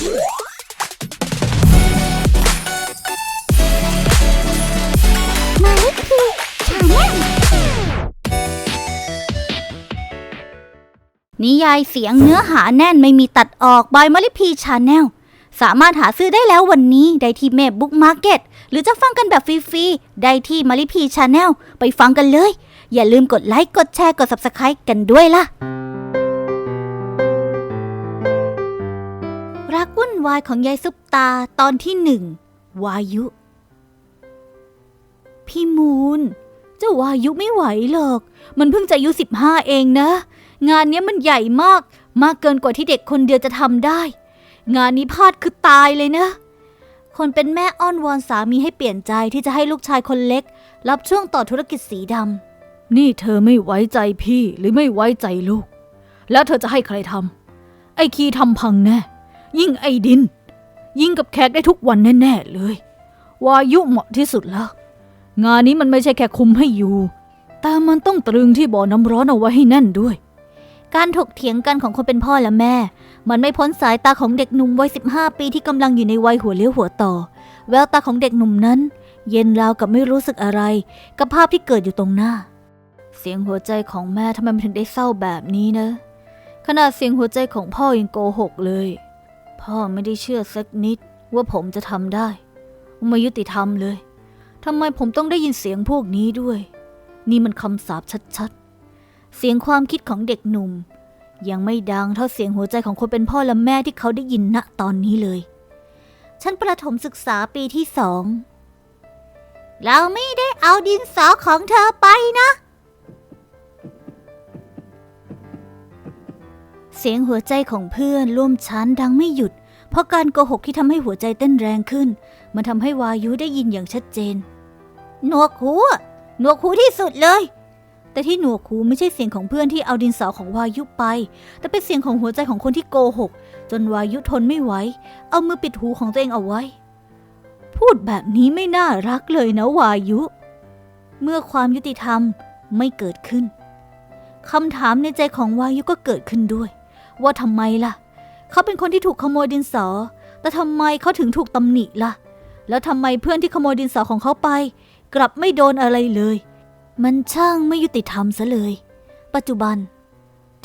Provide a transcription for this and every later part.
มาลิพีชาแนลนิยายเสียงเนื้อหาแน่นไม่มีตัดออกบายมาลิพีชาแนลสามารถหาซื้อได้แล้ววันนี้ได้ที่เมพบุ๊กมาร์เก็ตหรือจะฟังกันแบบฟรีๆ ได้ที่มาลิพีชาแนลไปฟังกันเลย อย่าลืมกดไลค์ กดแชร์ กด Subscribe กันด้วยล่ะ วายของยายซุปตาตอนที่หนึ่งวายุ พี่มูนเจ้าวายุไม่ไหวหรอก มันเพิ่งจะอายุสิบห้าเองนะ งานนี้มันใหญ่มาก มากเกินกว่าที่เด็กคนเดียวจะทำได้ งานนี้พลาดคือตายเลยนะ คนเป็นแม่อ้อนวอนสามีให้เปลี่ยนใจที่จะให้ลูกชายคนเล็ก รับช่วงต่อธุรกิจสีดำนี่เธอไม่ไว้ใจพี่หรือไม่ไว้ใจลูก แล้วเธอจะให้ใครทำไอ้คีทำพังแน่ ยิ่งไอ้ดิน ยิ่งกับแขกได้ทุกวันแน่ๆเลย วายุเหมาะที่สุดแล้ว งานนี้มันไม่ใช่แค่คุมให้อยู่ แต่มันต้องตรึงที่บ่อน้ำร้อนเอาไว้ให้แน่นด้วย การถกเถียงกันของคนเป็นพ่อและแม่ มันไม่พ้นสายตาของเด็กหนุ่มวัย15 ปีที่กำลังอยู่ในวัยหัวเลี้ยวหัวต่อ แววตาของเด็กหนุ่มนั้น เย็นราวกับไม่รู้สึกอะไร กับภาพที่เกิดอยู่ตรงหน้า เสียงหัวใจของแม่ทำไมมันถึงได้เศร้าแบบนี้นะขนาดเสียงหัวใจของพ่อยังโกหกเลย พ่อไม่ได้เชื่อสักนิดว่าผมจะทำได้ ไม่ยุติธรรมเลยทำไมผมต้องได้ยินเสียงพวกนี้ด้วย นี่มันคำสาปชัดๆ เสียงความคิดของเด็กหนุ่ม ยังไม่ดังเท่าเสียงหัวใจของคนเป็นพ่อและแม่ที่เขาได้ยินณตอนนี้เลยฉันประถมศึกษาปีที่สอง เราไม่ได้เอาดินสอของเธอไปนะ เสียงหัวใจของเพื่อนร่วมชั้นดังไม่หยุด เพราะการโกหกที่ทำให้หัวใจเต้นแรงขึ้น มันทำให้วายุได้ยินอย่างชัดเจน หนวกหูหนวกหูที่สุดเลย แต่ที่หนวกหูไม่ใช่เสียงของเพื่อนที่เอาดินสอของวายุไป แต่เป็นเสียงของหัวใจของคนที่โกหก จนวายุทนไม่ไหว เอามือปิดหูของตัวเองเอาไว้ พูดแบบนี้ไม่น่ารักเลยนะวายุ เมื่อความยุติธรรมไม่เกิดขึ้นคำถามในใจของวายุก็เกิดขึ้นด้วย ว่าทำไมล่ะ เขาเป็นคนที่ถูกขโมยดินสอ แต่ทำไมเขาถึงถูกตำหนิล่ะ แล้วทำไมเพื่อนที่ขโมยดินสอของเขาไป กลับไม่โดนอะไรเลย มันช่างไม่ยุติธรรมซะเลย ปัจจุบัน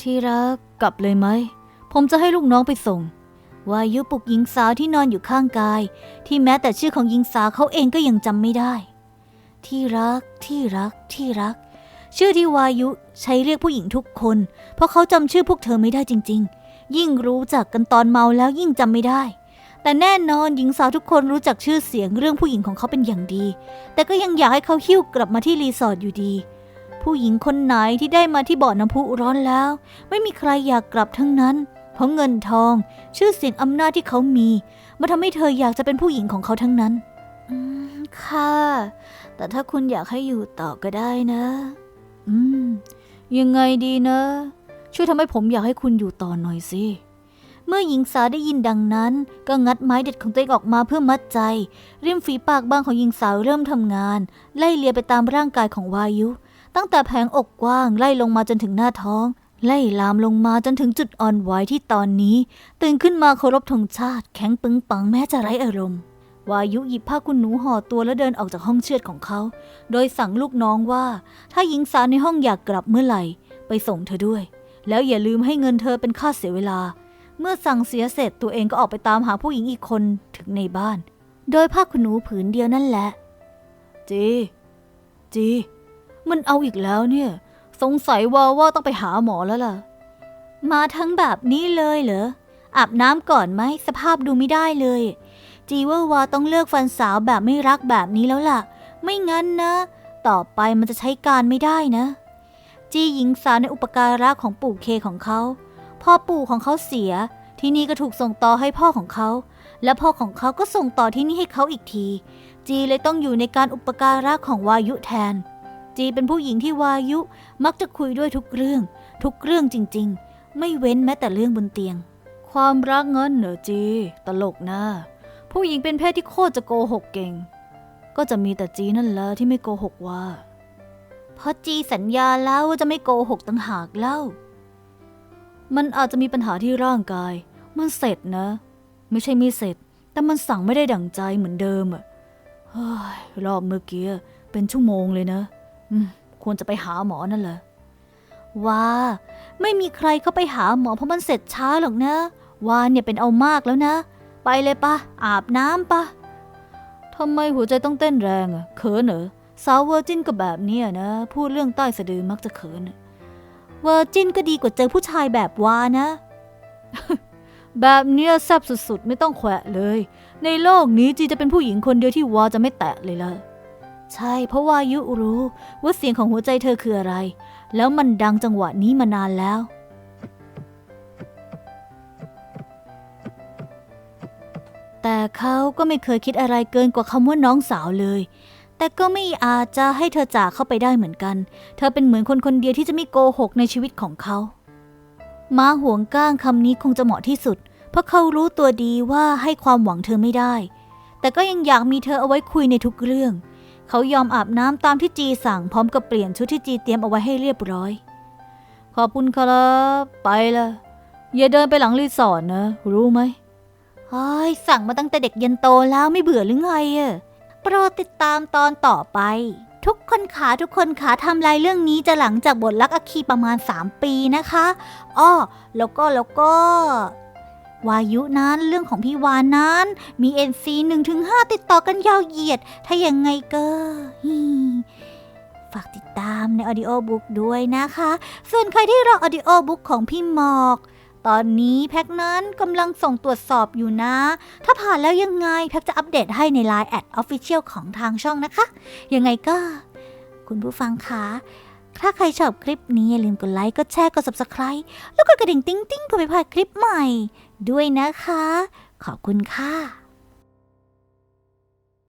ที่รักกลับเลยไหม ผมจะให้ลูกน้องไปส่งวายุปลุกหญิงสาวที่นอนอยู่ข้างกาย ที่แม้แต่ชื่อของหญิงสาวเขาเองก็ยังจำไม่ได้ ที่รักที่รักที่รัก ชื่อที่วายุใช้เรียกผู้หญิงทุกคน เพราะเขาจำชื่อพวกเธอไม่ได้จริง ๆ ยิ่งรู้จักกันตอนเมาแล้วยิ่งจำไม่ได้ แต่แน่นอนหญิงสาวทุกคนรู้จักชื่อเสียงเรื่องผู้หญิงของเขาเป็นอย่างดี แต่ก็ยังอยากให้เขาหิ้วกลับมาที่รีสอร์ทอยู่ดี ผู้หญิงคนไหนที่ได้มาที่บ่อน้ำพุร้อนแล้ว ไม่มีใครอยากกลับทั้งนั้น เพราะเงินทอง ชื่อเสียงอำนาจที่เขามีมาทำให้เธออยากจะเป็นผู้หญิงของเขาทั้งนั้นอืมค่ะ แต่ถ้าคุณอยากให้อยู่ต่อก็ได้นะ อืม ยังไงดีนะ ช่วยทำให้ผมอยากให้คุณอยู่ต่อหน่อยสิ เมื่อหญิงสาวได้ยินดังนั้น ก็งัดไม้เด็ดของตัวเองออกมาเพื่อมัดใจ ริมฝีปากบางของหญิงสาวเริ่มทำงาน ไล่เลียไปตามร่างกายของวายุ ตั้งแต่แผงอกกว้างไล่ลงมาจนถึงหน้าท้อง ไล่ลามลงมาจนถึงจุดอ่อนไหวที่ตอนนี้ ตื่นขึ้นมาเคารพธงชาติ แข็งปึงปังแม้จะไร้อารมณ์ วายุหยิบผ้าคุณหนูห่อตัวแล้วเดินออกจากห้องเชือดของเขา โดยสั่งลูกน้องว่า ถ้าหญิงสาวในห้องอยากกลับเมื่อไหร่ ไปส่งเธอด้วย แล้วอย่าลืมให้เงินเธอเป็นค่าเสียเวลา เมื่อสั่งเสียเสร็จตัวเองก็ออกไปตามหาผู้หญิงอีกคนถึงในบ้าน โดยผ้าขนหนูผืนเดียวนั่นแหละ จี จี มันเอาอีกแล้วเนี่ย สงสัยว่าว่าต้องไปหาหมอแล้วล่ะ มาทั้งแบบนี้เลยเหรออาบน้ำก่อนไหมสภาพดูไม่ได้เลย จีว่าวาต้องเลิกฟันสาวแบบไม่รักแบบนี้แล้วล่ะ ไม่งั้นนะ ต่อไปมันจะใช้การไม่ได้นะ จีหญิงสาวในอุปการะของปู่เคของเขา พ่อปู่ของเขาเสีย ที่นี่ก็ถูกส่งต่อให้พ่อของเขา และพ่อของเขาก็ส่งต่อที่นี่ให้เขาอีกที จีเลยต้องอยู่ในการอุปการะของวายุแทน จีเป็นผู้หญิงที่วายุมักจะคุยด้วยทุกเรื่อง ทุกเรื่องจริง ๆ ไม่เว้นแม้แต่เรื่องบนเตียง ความรักเงินเหรอจี ตลกนะ ผู้หญิงเป็นเพศที่โคตรจะโกหกเก่ง ก็จะมีแต่จีนั่นแหละที่ไม่โกหกว่า เพราะจีสัญญาแล้วว่าจะไม่โกหกต่างหากเล่า มันอาจจะมีปัญหาที่ร่างกาย มันเสร็จนะ ไม่ใช่ไม่เสร็จ แต่มันสั่งไม่ได้ดั่งใจเหมือนเดิมอะเฮ้ยรอบเมื่อกี้เป็นชั่วโมงเลยนะอืมควรจะไปหาหมอนั่นแหละว่า ไม่มีใครเข้าไปหาหมอเพราะมันเสร็จช้าหรอกนะวานเนี่ยเป็นเอามากแล้วนะ ไปเลยปะอาบน้ำปะทำไมหัวใจต้องเต้นแรงอะเขินเหรอสาวเวอร์จินก็แบบนี้นะ พูดเรื่องใต้สะดือมักจะเขินเวอร์จินก็ดีกว่าเจอผู้ชายแบบวานะ แบบเนี้ยแซ่บสุดๆ ไม่ต้องแขวะเลย ในโลกนี้จีจะเป็นผู้หญิงคนเดียวที่วาจะไม่แตะเลยล่ะใช่เพราะวายุรู้ว่าเสียงของหัวใจเธอคืออะไร แล้วมันดังจังหวะนี้มานานแล้ว แต่เขาก็ไม่เคยคิดอะไรเกินกว่าคำว่าน้องสาวเลย แต่ก็ไม่อาจจะให้เธอจากเข้าไปได้เหมือนกัน เธอเป็นเหมือนคนคนเดียวที่จะไม่โกหกในชีวิตของเขา ม้าห่วงก้างคำนี้คงจะเหมาะที่สุด เพราะเขารู้ตัวดีว่าให้ความหวังเธอไม่ได้ แต่ก็ยังอยากมีเธอเอาไว้คุยในทุกเรื่อง เขายอมอาบน้ำตามที่จีสั่งพร้อมกับเปลี่ยนชุดที่จีเตรียมเอาไว้ให้เรียบร้อย ขอบคุณครับ ไปละอย่าเดินไปหลังรีสอร์ทนะ รู้ไหม เฮ้ยสั่งมาตั้งแต่เด็กยันโตแล้วไม่เบื่อหรือไงอะโปรดติดตามตอนต่อไป ทุกคนขาทุกคนขาทำลายเรื่องนี้จะหลังจากบทรักอคีประมาณ 3 ปีนะคะอ้อแล้วก็แล้วก็ วายุนั้นเรื่องของพี่วานนั้น มี NC 1-5 ติดต่อกันยาวเหยียด ถ้ายังไงก็ฝากติดตามใน Audio Book ด้วยนะคะ ส่วนใครที่รอ Audio Book ของพี่หมอก ตอนนี้แพ็กนั้นกำลังส่งตรวจสอบอยู่นะ ถ้าผ่านแล้วยังไงแพ็กจะอัปเดตให้ใน Line แอดออฟฟิเชียลของทางช่องนะคะ ยังไงก็ คุณผู้ฟังคะถ้าใครชอบคลิปนี้อย่าลืมกดไลค์กดแชร์กด Subscribe แล้วก็กระดิ่งติ้งติ๊งๆเพื่อไม่พลาดคลิปใหม่ ด้วยนะคะ ขอบคุณค่ะ